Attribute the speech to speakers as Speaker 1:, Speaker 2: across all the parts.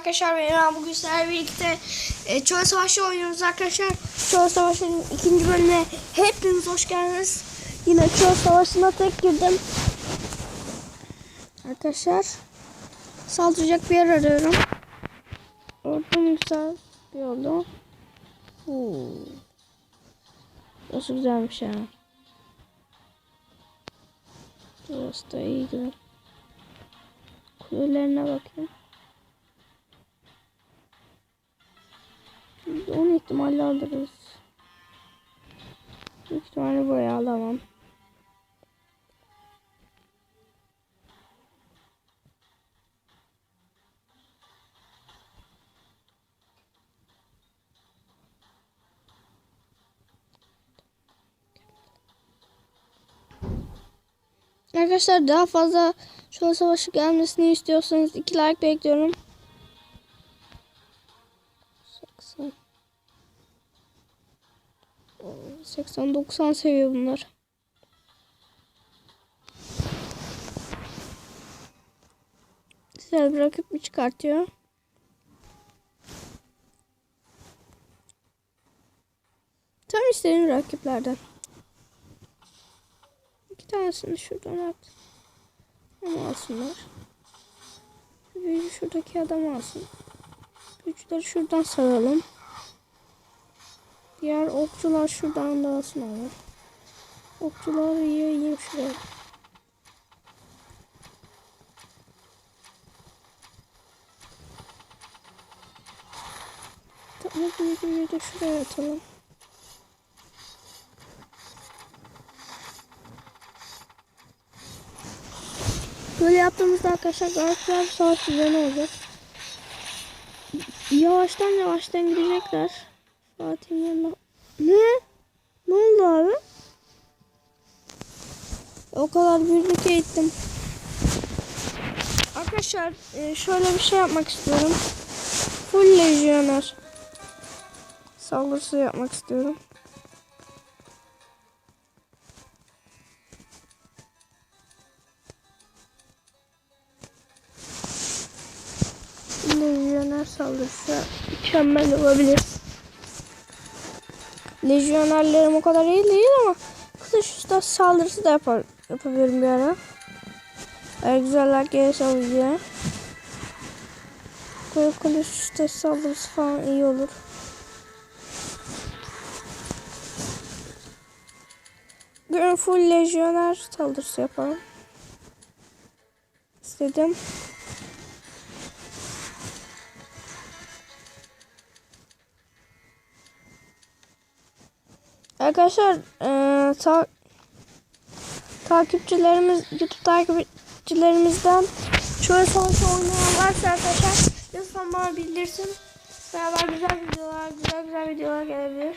Speaker 1: arkadaşlar ben bugün sizlerle birlikte e, Çöl Savaşı oynuyoruz arkadaşlar. Çöl Savaşı'nın ikinci bölümüne hepiniz hoş geldiniz. Yine Çöl Savaşı'na tek girdim. Arkadaşlar saldıracak bir yer arıyorum. Ortam güzel bir yolda. Burası güzelmiş ya. Burası da iyi gibi. Kulelerine bakayım. Biz Onun ihtimalle alırız. Büyük ihtimalle buraya alamam. Arkadaşlar daha fazla şu savaşı gelmesini istiyorsanız 2 like bekliyorum. 80 90 seviyor bunlar. Güzel bir rakip mi çıkartıyor? Tam istediğim rakiplerden. İki tanesini şuradan at. Onu alsınlar. Büyücü şuradaki adamı alsın. Büyücüleri şuradan saralım. Diğer okçular şuradan da alsın ama. Okçular yiyeyim şuraya. Tamam büyücüyü de şuraya atalım. Böyle yaptığımızda arkadaşlar Galatasaray savaş düzeni olacak. Yavaştan yavaştan gidecekler. Fatih'in yanına. Ne? Ne oldu abi? O kadar büyüdük eğittim. Arkadaşlar e, şöyle bir şey yapmak istiyorum. Full lejyoner saldırısı yapmak istiyorum. Lejyoner saldırısı mükemmel olabilir. Lejyonerlerim o kadar iyi değil ama kılıç usta saldırısı da yapar, yapabilirim bir ara. Eğer güzeller videoya. Böyle kılıç usta saldırısı falan iyi olur. Bugün full lejyoner saldırısı yapalım. İstedim. Arkadaşlar eee ta takipçilerimiz YouTube takipçilerimizden şöyle savaşı oynayan varsa arkadaşlar lütfen bana bildirsin. Beraber güzel videolar, güzel güzel videolar gelebilir.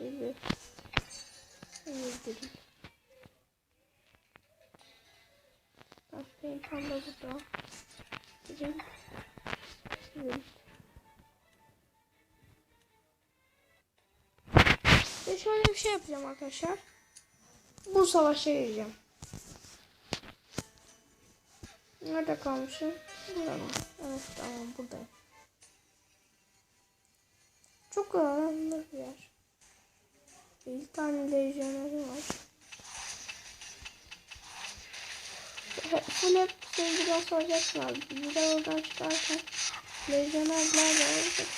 Speaker 1: Dedi. Dedi. Bak benim da burada. Dedim. Ve şöyle bir şey yapacağım arkadaşlar. Bu savaşa gireceğim. Nerede kalmışım? Burada mı? Evet tamam buradayım. Çok önemli bir yer. Bir tane lejyonerim var. Full hep sevgiden soracaksınlar. Bir de oradan çıkarken lejyonerler de olacak.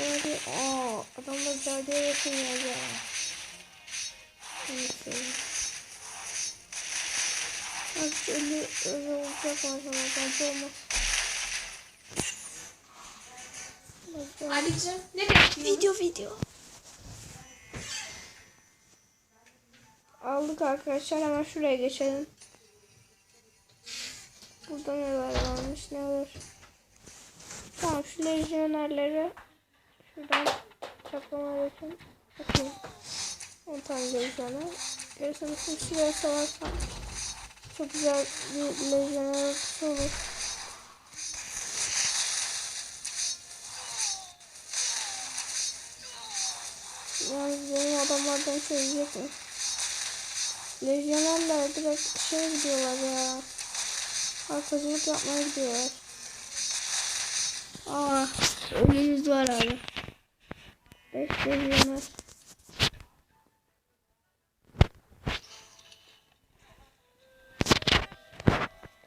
Speaker 1: Böyle aa adamlar caddeye yakın ya. Neyse. Az öyle öyle olacak bazen bence olmaz.
Speaker 2: Ali'cim ne bekliyorsun?
Speaker 1: Video video. Aldık arkadaşlar hemen şuraya geçelim. Burada neler varmış neler. Tamam şu lejyonerleri şuradan çaplama için bakayım. 10 tane lejyoner. Gerisini şimdi şuraya salarsam çok güzel bir lejyoner olur. Yalnız benim adamlardan sevecek mi? Lejyonerler direkt şey gidiyorlar ya. Arkacılık yapmaya gidiyorlar. Aa, ölümümüz var abi. 5 lejyoner.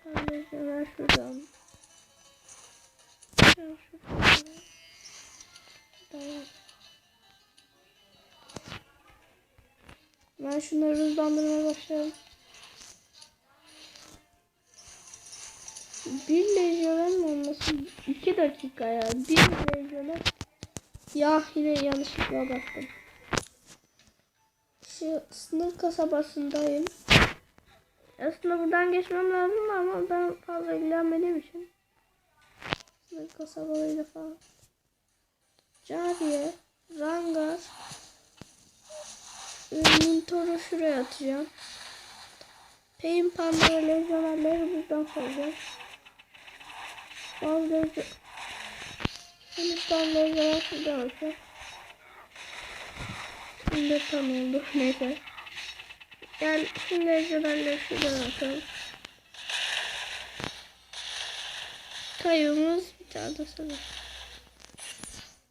Speaker 1: Tamam lejyoner şuradan. Şuradan şuradan. Tamam. Ben şunları hızlandırmaya başlayalım. Bir lejyoner mi olması? İki dakika ya. Bir lejyoner. Ya yine yanlışlıkla baktım. Şu sınır kasabasındayım. Aslında buradan geçmem lazım ama ben fazla ilgilenmediğim için. Sınır kasabalarıyla falan. Cariye, Rangar, Mintor'u şuraya atacağım. Pain Panda ve Lejyonerleri buradan soracağım. Bazı. Hindistan Lejyoner şuradan atacağım. Şimdi tam oldu. Neyse. Gel şimdi Lejyonerleri şuradan atalım. Kayığımız bir tane de sana.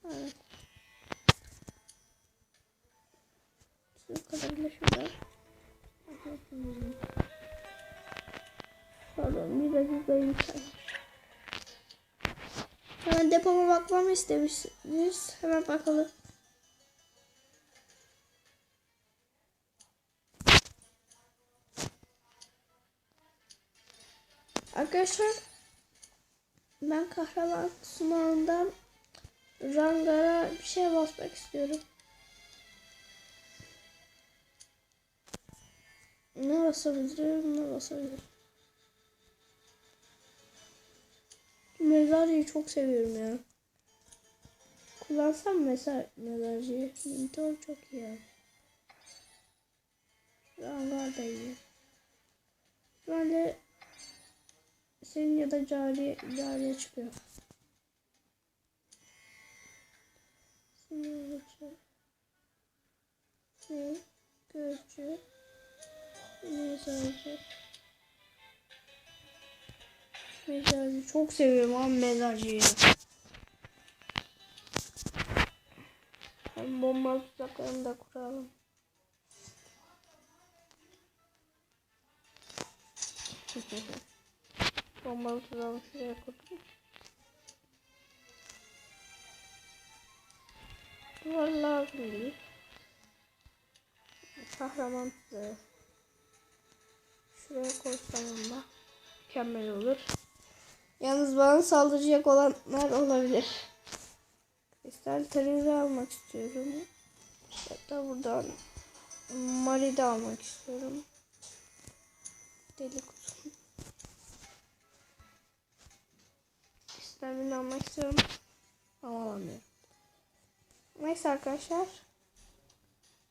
Speaker 1: Evet. Şu kadarıyla şurada. Pardon bir dakikayım saymış. Hemen depoma bakmamı istemişsiniz. Hemen bakalım. Arkadaşlar ben kahraman sunağından Rangar'a bir şey basmak istiyorum. Ne basabilirim, ne basabilirim. Mezarcıyı çok seviyorum ya. Kullansam mesela mezarcıyı. Mentor çok iyi abi. Rangar da iyi. Böyle senin ya da cariye, cariye çıkıyor. Sinirlici. Ne? Gözcü. Mezarcı. Mezarcı. Çok seviyorum abi mezarcıyı. Hem bomba tuzaklarını da kuralım. Bombalı tuzağımı şuraya kurdum. Duvar lazım değil. Kahraman tuzağı. Şuraya koysam da mükemmel olur. Yalnız bana saldıracak olanlar olabilir. Kristal terizi almak istiyorum. Hatta buradan Mari de almak istiyorum. Deli kutu. İstemini almak istiyorum. Ama alamıyorum. Neyse arkadaşlar.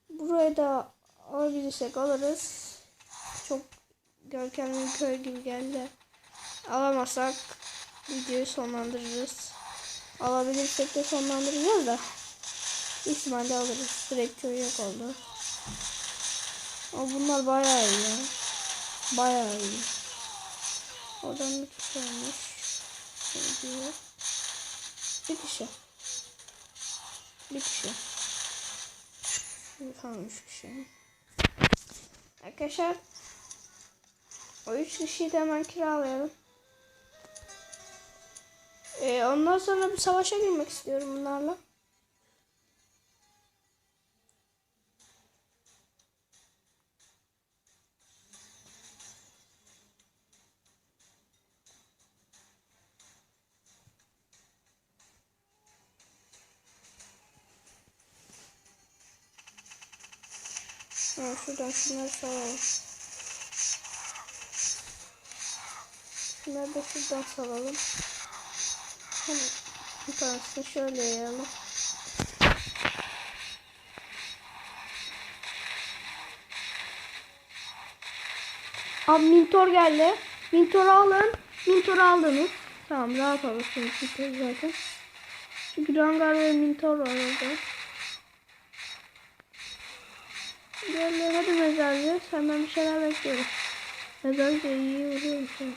Speaker 1: Burayı da alabilirsek alırız. Çok görkemli köy gibi geldi. Alamazsak videoyu sonlandırırız. Alabilirsek de sonlandıracağız da. İhtimalle alırız. Direkt köy yok oldu. Ama bunlar bayağı iyi ya. Bayağı iyi. Oradan bir tutarmış. Şöyle bir kişi. Bir kişi. Tamam üç kişi. Arkadaşlar o üç kişiyi de hemen kiralayalım. Ee, ondan sonra bir savaşa girmek istiyorum bunlarla. Ha, şuradan şunları salalım. Şunları da şuradan salalım. Hani bir tanesini şöyle yayalım. Abi Mintor geldi. Mintor'u alın. Mintor'u aldınız. Tamam rahat alırsınız Mintor'u zaten. Çünkü Rangar ve Mintor var orada. Diğerleri hadi mezarcı. Senden bir şeyler bekliyorum. Mezarcı iyi vuruyor musun?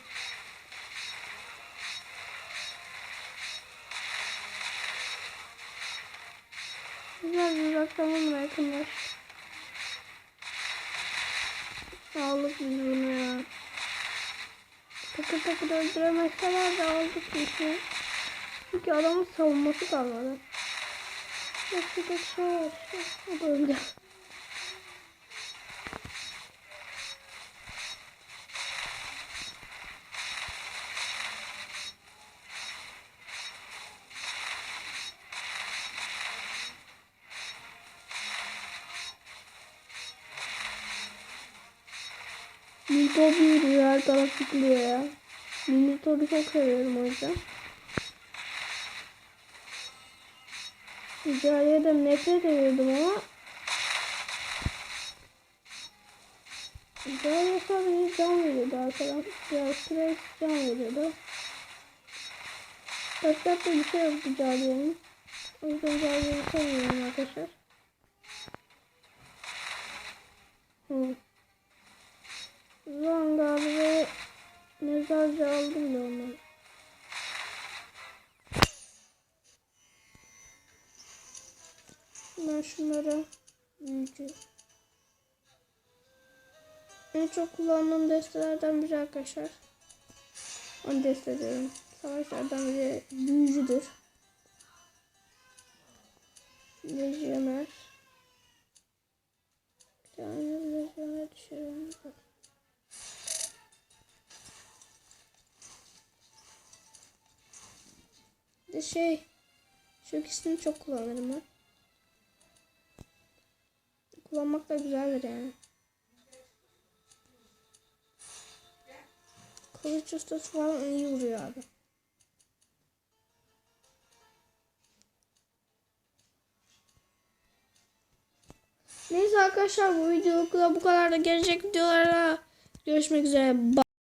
Speaker 1: Bir uzaktan yakınlar. Aldık biz bunu ya. Takır takır öldüremezseler de aldık şey. Çünkü adamın savunması kalmadı. Şey var. O da öldü. Minotaur büyüdü her taraf tıklıyor ya. Minotaur'u çok seviyorum o yüzden. Hicariye'den nefret ediyordum ama Hicariye sadece can veriyordu arkadan. Ya Trace can veriyordu. Taşlarda bir şey yok Hicariye'nin. O yüzden Hicariye'yi sevmiyorum arkadaşlar. Ben şunlara büyücü. En çok kullandığım destelerden biri arkadaşlar. Onu deste. Savaşlardan biri büyücüdür. Lejyoner. Bir tane lejyoner düşürelim. De şey şu ikisini çok kullanırım ben. Kullanmak da güzeldir yani. Kılıç ustası falan iyi vuruyor abi. Neyse arkadaşlar bu videolukla bu kadar da gelecek videolara görüşmek üzere. Bye.